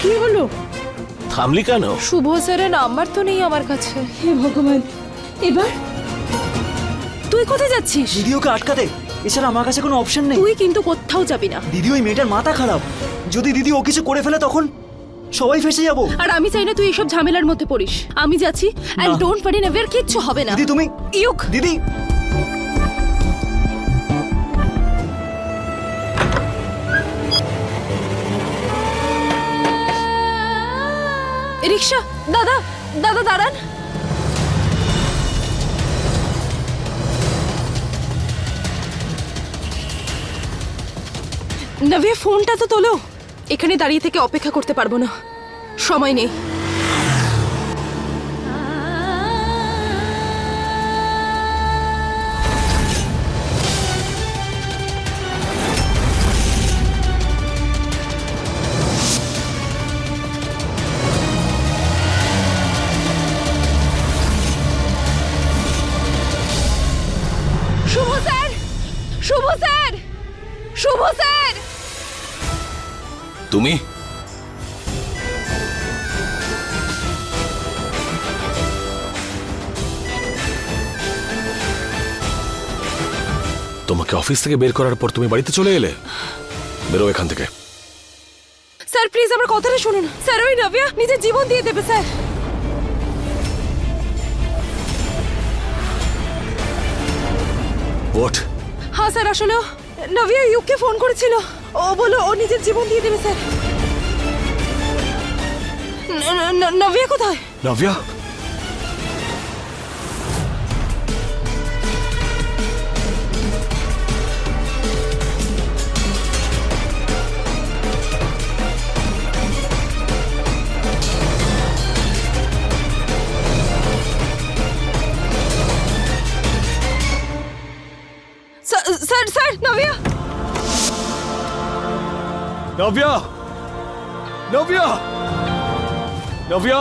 কি হলো? থামলি কেন? শুভ স্যারের নাম্বার তো নেই আমার কাছে। হে ভগবান এবার? তুই কোথায় যাচ্ছিস? দিদি ওকে আটকাতে এছাড়া আমার কাছে কোনো অপশন নেই। তুই কিন্তু কোথাও যাবি না। দিদি ওই মেয়েটার মাথা খারাপ। যদি দিদি ও কিছু করে ফেলে তখন সবাই ফেসে যাব। আর আমি চাই না তুই এইসব ঝামেলার মধ্যে পড়িস। আমি যাচ্ছি এন্ড না। ডোন্ট ওয়ারি নেভার কিচ্ছু হবে না। দিদি তুমি ইউক! দিদি! রিক্সা? দাদা দাদা, দাঁড়ান। নভিয়া, ফোনটা তো তোলো। এখানে দাঁড়িয়ে থেকে অপেক্ষা করতে পারব না। সময় নেই। তোমাকে অফিস থেকে বের করার পর তুমি বাড়িতে চলে এলে? বেরো এখান থেকে। স্যার প্লিজ আমার কথাটা শুনুন। স্যার ওই নভিয়া নিজের জীবন দিয়ে দেবে স্যার। হোয়াট হ্যাঁ স্যার আসলে ও নভিয়া ইউকে ফোন করেছিল। ও বলল ও নিজের জীবন দিয়ে দেবে স্যার। ন- ন- ন- নভিয়া কোথায়? নাভিয়া নাভিয়া নাভিয়া নাভিয়া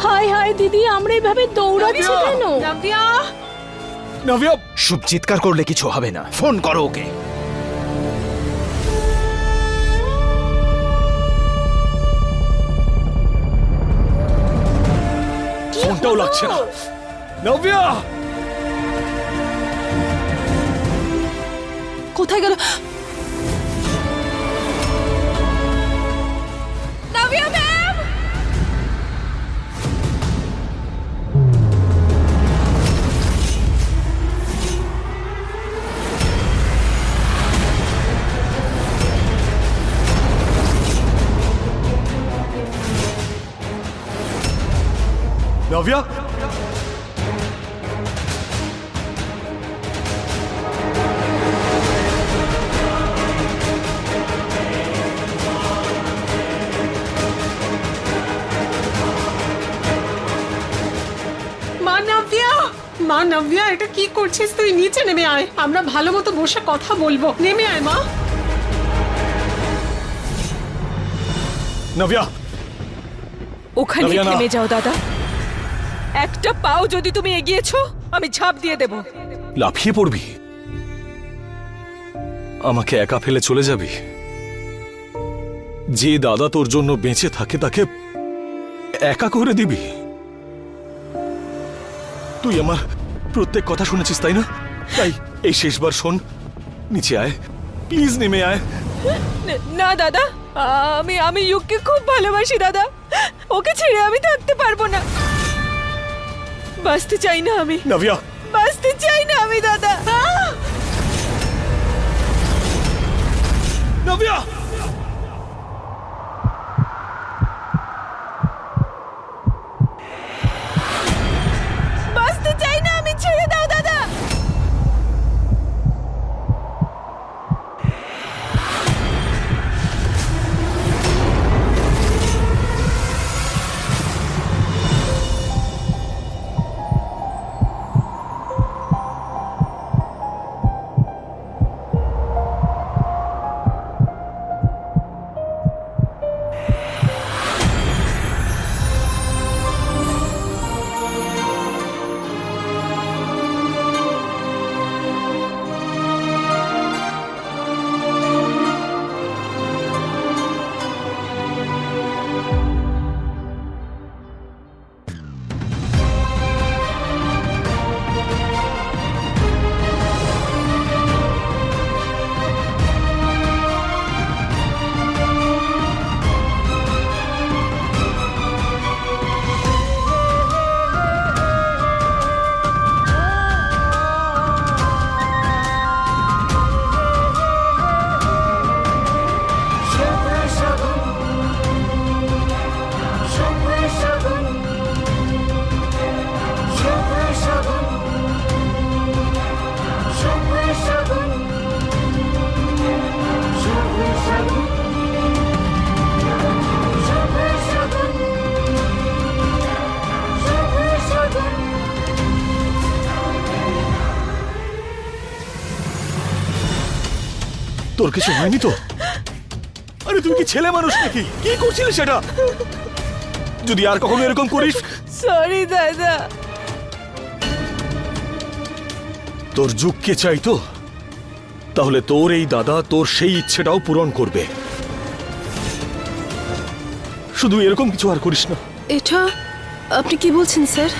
হাই হাই দিদি আমরা এইভাবে দৌড়াচ্ছি নভিয়া! কেন? নাভিয়া শুভ চিৎকার করলে কিছু হবে না। ফোন করো ওকে। ফোনটাও লাগছে না। নাভিয়া কোথায় গেল? নাভিয়া মা নাভিয়া মা নাভিয়া এটা কি করছিস তুই? নিচে নেমে আয়। আমরা ভালো মতো বসে কথা বলব। নেমে আয় মা। নাভিয়া ওখানে নভিয়া, না। থেমে যাও দাদা। একটা পাও যদি তুমি এগিয়েছো আমি ঝাঁপ দিয়ে দেব। লাফিয়ে পড়বি? আমাকে একা ফেলে চলে যাবি? যে দাদা তোর জন্য বেঁচে থাকে তাকে একা করে দিবি? তুই আমার প্রত্যেক কথা শুনেছিস তাই না? তাই এই শেষবার শোন নিচে আয়। প্লিজ নেমে আয়। না দাদা আমি আমি ইউকে খুব ভালোবাসি দাদা। ওকে ছেড়ে আমি থাকতে পারব না। বাঁচতে চাই না আমি। নাভিয়া বাঁচতে চাই না আমি দাদা। নাভিয়া কিছু হয়নি তো? আরে তুই কি ছেলে মানুষ নাকি? কি করছিলি সেটা? যদি আর কখনো এরকম করিস। সরি দাদা। তোর যুগকে চাই তো? তাহলে তোর এই দাদা তোর সেই ইচ্ছেটাও পূরণ করবে। শুধু এরকম কিছু আর করিস না। এটা আপনি কি বলছেন স্যার?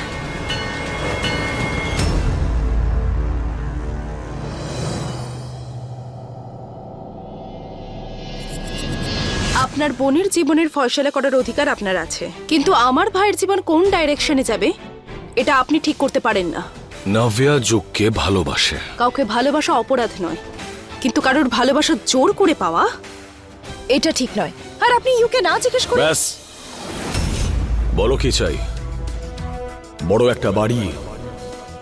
আপনার বোনের জীবনের ফয়সলা করার অধিকার আপনার আছে। কিন্তু আমার ভাইয়ের জীবন কোন ডাইরেকশনে যাবে? এটা আপনি ঠিক করতে পারেন না। নাভিয়া যুগকে ভালোবাসে। কাউকে ভালোবাসা অপরাধ নয় কিন্তু কারোর ভালোবাসা জোর করে পাওয়া এটা ঠিক নয়। আর আপনি ইউকে না জিজ্ঞেস করে ব্যাস। বলো কি চাই? বড় একটা বাড়ি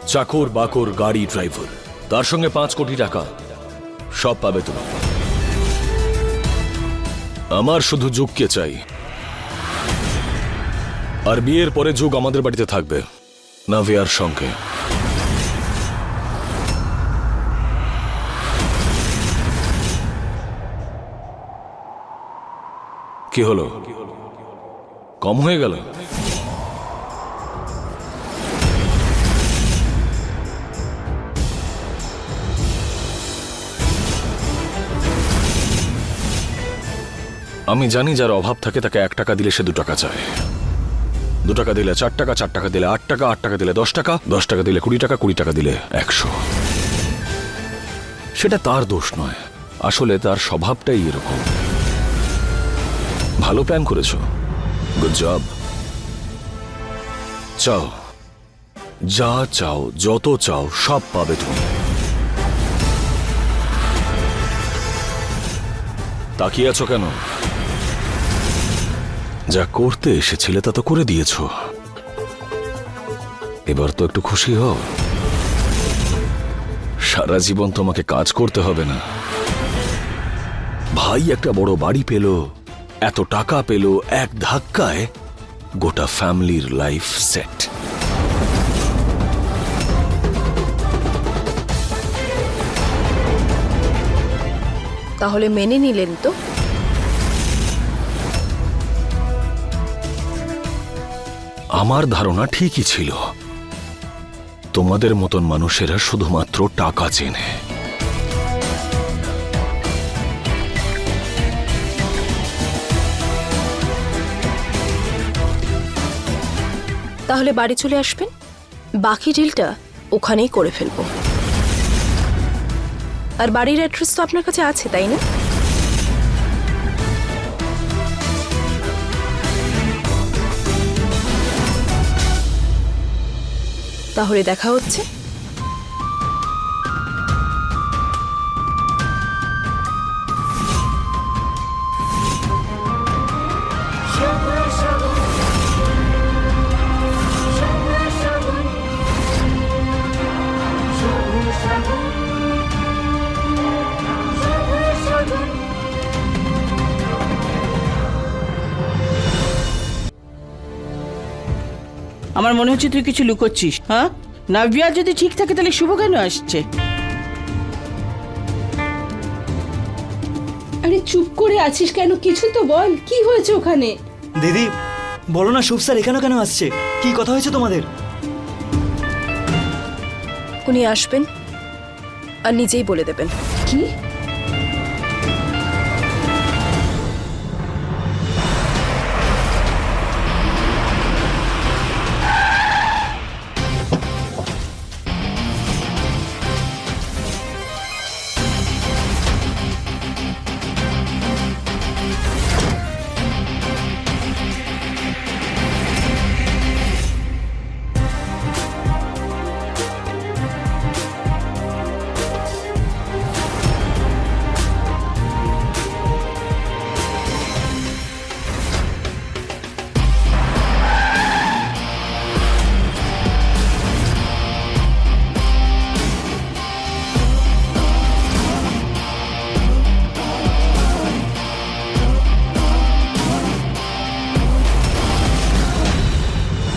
চাকর বাকর গাড়ি ড্রাইভার তার সঙ্গে পাঁচ কোটি টাকা। সব পাবে তুমি। আমার শুধু যুগকে চাই। আর বিয়ের পরে যুগ আমাদের বাড়িতে থাকবে। নাভিয়ার সঙ্গে। কি হলো? কম হয়ে গেল? আমি জানি যার অভাব থাকে তাকে এক টাকা দিলে সে দু টাকা চায়। দু টাকা দিলে চার টাকা চার টাকা দিলে আট টাকা আট টাকা দিলে দশ টাকা দশ টাকা দিলে কুড়ি টাকা কুড়ি টাকা দিলে একশো। সেটা তার দোষ নয়। আসলে তার স্বভাবটাই এরকম। ভালো প্ল্যান করেছ। গুড জব চাও। যা চাও, যত চাও, সব পাবে তুমি। তাকিয়ে আছো কেন? যা করতে এসেছিলে তা তো করে দিয়েছ। এবার তো একটু খুশি হও। সারা জীবন তোমাকে কাজ করতে হবে না। ভাই একটা বড় বাড়ি পেল, এত টাকা পেল, এক ধাক্কায় গোটা ফ্যামিলির লাইফ সেট। তাহলে মেনে নিলেন তো? আমার ধারণা ঠিকই ছিল। তোমাদের মতন মানুষেরা শুধুমাত্র টাকা চেনে। তাহলে বাড়ি চলে আসবেন? বাকি ডিলটা ওখানেই করে ফেলব। আর বাড়ির অ্যাড্রেস তো আপনার কাছে আছে, তাই না? তাহলে দেখা হচ্ছে। আমার মনে হচ্ছে তুই কিছু লুকোচ্ছিস হ্যাঁ? নাভিয়া যদি ঠিক থাকে তাহলে শুভ কেন আসছে? আরে চুপ করে আছিস কেন? কিছু তো বল কি হয়েছে ওখানে? দিদি বলো না শুভ স্যার এখানে কেন আসছে? কি কথা হয়েছে তোমাদের? উনি আসবেন আর নিজেই বলে দেবেন। কি?